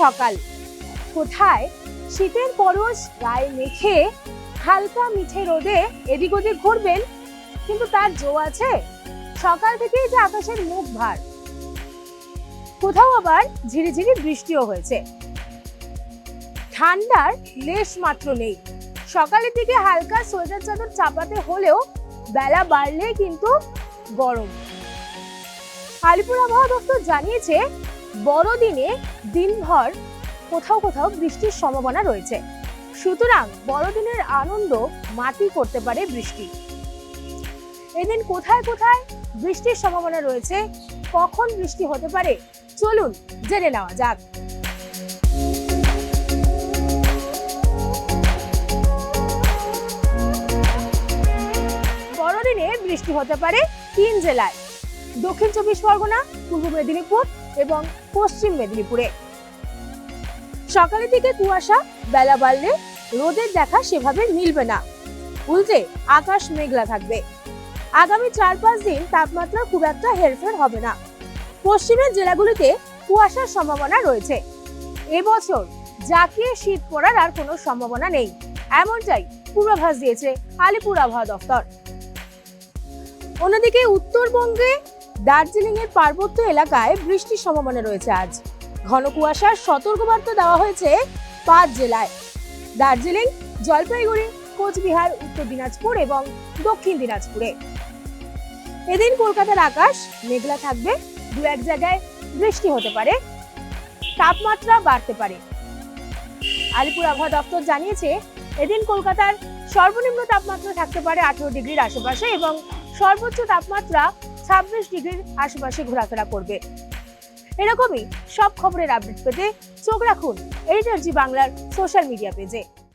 সকাল। কোথায়? শীতের পরশ গায়ে মেখে হালকা মিঠে রোদে এদিক ওদিক ঘুরবেন, কিন্তু তার জো আছে? সকাল থেকেই যে আকাশের মুখ ভার। কোথাও আবার ঝিরিঝিরি বৃষ্টিও হয়েছে। ঠান্ডার লেশ মাত্র নেই। সকালের দিকে হালকা সোয়েটার চাদর চাপাতে হলেও বেলা বাড়লে কিন্তু গরম। আলিপুর আবহাওয়া দপ্তর জানিয়েছে বড়দিনে দিনভর কোথাও কোথাও বৃষ্টির সম্ভাবনা রয়েছে। সুতরাং বড়দিনের আনন্দ মাটি করতে পারে বৃষ্টি। এদিন কোথায় কোথায় বৃষ্টির সম্ভাবনা রয়েছে, কখন বৃষ্টি হতে পারে, চলুন জেনে নেওয়া যাক। বড়দিনে বৃষ্টি হতে পারে তিন জেলায়। দক্ষিণ চব্বিশ পরগনা, পূর্ব মেদিনীপুর এবং পশ্চিম মেদিনীপুরে। সকালের দিকে কুয়াশা, বেলা বাড়লে রোদের দেখা সেভাবে মিলবে না। উল্টে আকাশ মেঘলা থাকবে। আগামী চার পাঁচ দিন তাপমাত্রা খুব একটা হেরফের হবে না। পশ্চিমের জেলাগুলিতে কুয়াশার সম্ভাবনা রয়েছে। এবছর জাকিয়ে শীত পড়ার আর কোনো সম্ভাবনা নেই। এমনটাই পূর্বাভাস দিয়েছে আলিপুর আবহাওয়া দফতর। অন্যদিকে উত্তরবঙ্গে দার্জিলিং এর পার্বত্য এলাকায় বৃষ্টির সম্ভাবনা রয়েছে আজ। ঘন কুয়াশার সতর্কবার্তা দেওয়া হয়েছে পাঁচ জেলায়। দার্জিলিং, জলপাইগুড়ি, কোচবিহার, উত্তর দিনাজপুর এবং দক্ষিণ দিনাজপুরে। এদিন কলকাতার আকাশ মেঘলা থাকবে, দু এক জায়গায় বৃষ্টি হতে পারে, তাপমাত্রা বাড়তে পারে। আলিপুর আবহাওয়া দপ্তর জানিয়েছে, এদিন কলকাতার সর্বনিম্ন তাপমাত্রা থাকতে পারে আঠেরো ডিগ্রির আশেপাশে এবং সর্বোচ্চ তাপমাত্রা ছাব্বিশ ডিগ্রির আশেপাশে ঘোরাফেরা করবে। এরকমই সব খবরের আপডেট পেতে চোখ রাখুন এইটার জি বাংলার সোশ্যাল মিডিয়া পেজে